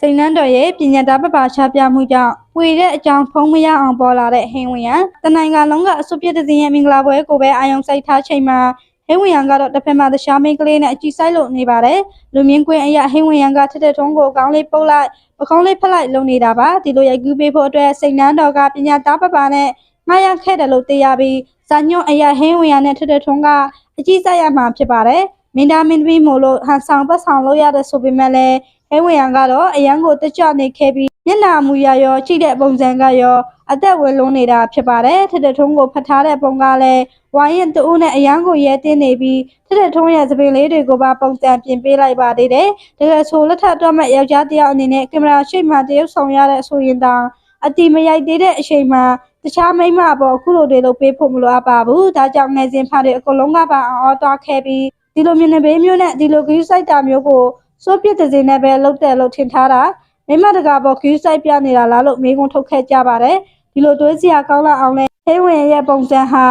စိန်နန်းတော်ရဲ့ပညာသားပပရှားပြမှုကြောင့်ပွေတဲ့အကြောင်းဖုံးမရအောင်ပေါ်လာတဲ့ဟင်းဝင်ရန်တနိုင်ငံလုံးကအစွတ်ပြစ်တဲ့ဇင်းရဲ့မင်္ဂလာပွဲကိုပဲအာယုံစိုက်ထားချိန်မှာဟင်းဝင်ရန်ကတော့တစ်ဖက်မှာတခြားမိန်းကလေးနဲ့အကြည့်ဆိုင်လို့နေပါတယ်လူမြင့်ကွင်းအရာဟင်းဝင်ရန်ကထက်တဲ့ထုံးကိုကောင်းလေးပုတ်လိုက်ပကုံးလေးဖက်လိုက်လုံနေတာပါဒီလိုရိုက်ကူးပေးဖို့အတွက်စိန်နန်းတော်ကပညာသားပပနဲ့ငှားရခဲ့တယ်လို့သိရပြီးဇာညွန့်အရာဟင်းဝင်ရန်နဲ့ထက်တဲ့ထုံးကအကြည့်ဆိုင်ရမှာဖြစ်ပါတယ်မင်းသားမင်းသမီးမို့လို့ဟန်ဆောင်ပတ်ဆောင်လို့ရတဲ့ဆိုပေမဲ့လည်း ဟဲဝင်ရန်ကတော့အရန်ကိုတက်ကြနေခဲ့ပြီးမျက်နှာမူရရောကြည့်တဲ့ပုံစံကရောအသက်ဝင်လုံးနေတာဖြစ်ပါတယ်ထက်တဲ့ထုံးကိုဖတ်ထားတဲ့ပုံကလည်းဝိုင်းရင်တူနဲ့အရန်ကိုရဲတင်းနေပြီးထက်တဲ့ထုံးရဲ့သပင်လေးတွေကိုပါပုံစံပြင်ပေးလိုက်ပါသေးတယ်တကယ်ဆိုလက်ထပ်တော့မဲ့ယောက်ျားတစ်ယောက်အနေနဲ့ကင်မရာရှေ့မှာတရုပ်ဆောင်ရတဲ့ဆိုရင်တောင်အတီမရိုက်သေးတဲ့အချိန်မှာတခြားမိန်းမအပေါ်အခုလိုတွေလုပ်ပေးဖို့မလိုအပ်ပါဘူးဒါကြောင့်ငယ်စဉ်ဖားတွေအကုန်လုံးကပါအော်သွားခဲ့ပြီးဒီလိုမျက်နှာပေးမျိုးနဲ့ဒီလိုဂရုစိုက်တာမျိုးကို စိုးပြစ်တဲ့စင်းနဲ့ပဲလှုပ်တယ်လို့ထင်ထားတာမိမတကာပေါ်ခူးဆိုင်ပြနေတာလားလို့မေးခွန်းထုတ်ခဲ့ကြပါတယ်ဒီလိုတွေးစရာကောင်းလာအောင်လဲဟေးဝင်ရဲ့ပုံစံဟာ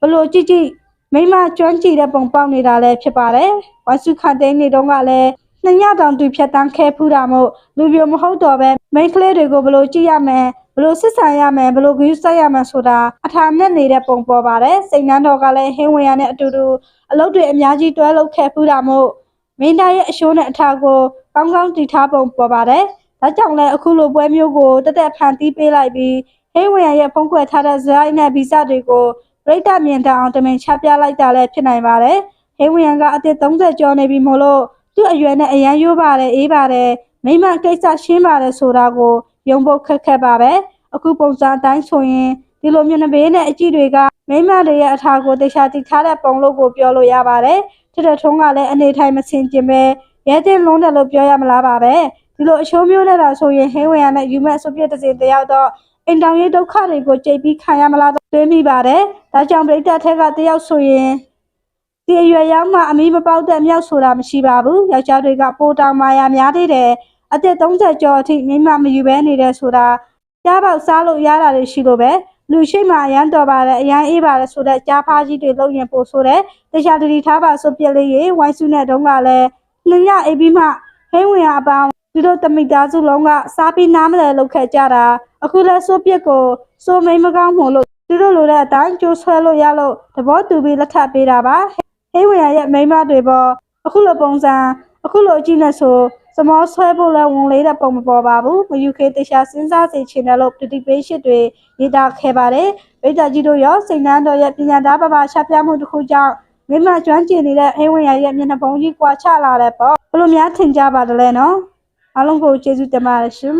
ဘလို့ကြည့်ကြည့်မိမကျွမ်းကြည့်တဲ့ပုံပေါက်နေတာလည်းဖြစ်ပါတယ်ဝါစုခန်တိန်နေတော့ကလည်းနှစ်ညတောင်သူဖြတ်တန်းခဲဖူးတာမို့လူပြိုမဟုတ်တော့ပဲမိန်းကလေးတွေကိုဘလို့ကြည့်ရမယ်ဘလို့စစ်ဆန်ရမယ်ဘလို့ဂရုစိုက်ရမယ်ဆိုတာအထာနဲ့နေတဲ့ပုံပေါ်ပါတယ်စိတ်နှမ်းတော်ကလည်းဟင်းဝင်ရနဲ့အတူတူအလုပ်တွေအများကြီးတွဲလုပ်ခဲ့ဖူးတာမို့ မင်းသားရဲ့အရှိုးနဲ့အထာကိုကောင်းကောင်းတည်ထားပုံပေါ်ပါတယ်။ဒါကြောင့်လည်းအခုလိုပွဲမျိုးကိုတက်တက်ဖန်တီးပေးလိုက်ပြီးဟိဝင်ရရဲ့ဖုံးကွယ်ထားတဲ့ဇိုင်းနဲ့ဗီဇတွေကိုပြိတ္တမြင်တတ်အောင်တမင်ချပြလိုက်တာလည်းဖြစ်နိုင်ပါတယ်။ဟိဝင်ရကအသက်30ကျော်နေပြီမို့လို့သူ့အရွယ်နဲ့အရန်ရိုးပါတယ်အေးပါတယ်မိမကိစ္စရှင်းပါတယ်ဆိုတာကိုယုံဖို့ခက်ခက်ပါပဲ။အခုပုံစံအတိုင်းဆိုရင်ဒီလိုမျက်နှာပေးနဲ့အကြည့်တွေက မိမတွေရဲ့အထာကိုတေချာတည်ထားတဲ့ပုံလို့ကိုပြောလို့ရပါတယ်။ထက်တဲ့ထုံးကလည်းအနေထိုင်မစင်ကျင်ပဲရဲတင်လုံးတယ်လို့ပြောရမလားပါပဲဒီလိုအချိုးမျိုးနဲ့တာဆိုရင်ဟင်းဝင်ရနဲ့ယူမဲ့ဆုပြည့်တစ်စင်တယောက်တော့အိမ်တောင်ရေးဒုက္ခတွေကိုကြိတ်ပြီးခံရမလားတော့တွေးမိပါတယ်ဒါကြောင့်ပြိတ္တထက်ကတယောက်ဆိုရင်ဒီအရွယ်ရောက်မှအမီးမပေါက်တဲ့မြောက်ဆိုတာမရှိပါဘူးယောက်ျားတွေကပိုတောင်မာယာများသေးတယ်အသက်30ကျော်အထိမိမမယူဘဲနေတယ်ဆိုတာကြားပေါက်စားလို့ရတာတွေရှိလို့ပဲ လူရှိမှအရန်တော်ပါတယ်အရန်အေးပါတယ်ဆိုတဲ့ကြားဖားကြီးတွေလုံးရင်ပို့ဆိုတဲ့တရားတတိထားပါဆိုပြက်လေးရေဝိုင်းစုနဲ့တုန်းကလည်းနှစ်ညအိပ်ပြီးမှဟင်းဝင်ရအပေါင်းသူတို့တမိသားစုလုံးကစားပြီးနားမလဲလောက်ခဲ့ကြတာအခုလဲဆိုပြက်ကိုစိုးမိန်မကောင်းမှုလို့သူတို့လိုတဲ့အတိုင်းကြိုးဆွဲလို့ရလို့သဘောတူပြီးလက်ထပ်ပေးတာပါဟင်းဝင်ရရဲ့မိန်းမတွေပေါ်အခုလိုပုံစံအခုလိုအကြည့်နဲ့ဆို စမောဆွဲဖို့လဲဝင်လေးတဲ့ပုံမပေါ်ပါဘူးမယူခေတရားစဉ်းစားစေချင်တယ်လို့ပတိပေးရှစ်တွေရေးသားခဲ့ပါတယ်ဗိဒ္ဓကြီးတို့ရောစိတ်နှမ်းတော်ရဲ့ပညာသားပပရှာပြမှုတစ်ခုကြောင့်မိမကျွမ်းကျင်နေတဲ့အိမ်ဝင်ရရဲ့မျက်နှာပုံကြီးကွာချလာတဲ့ပေါ့ဘယ်လိုများထင်ကြပါသလဲနော်အားလုံးကိုကျေးဇူးတင်ပါတယ်ရှင်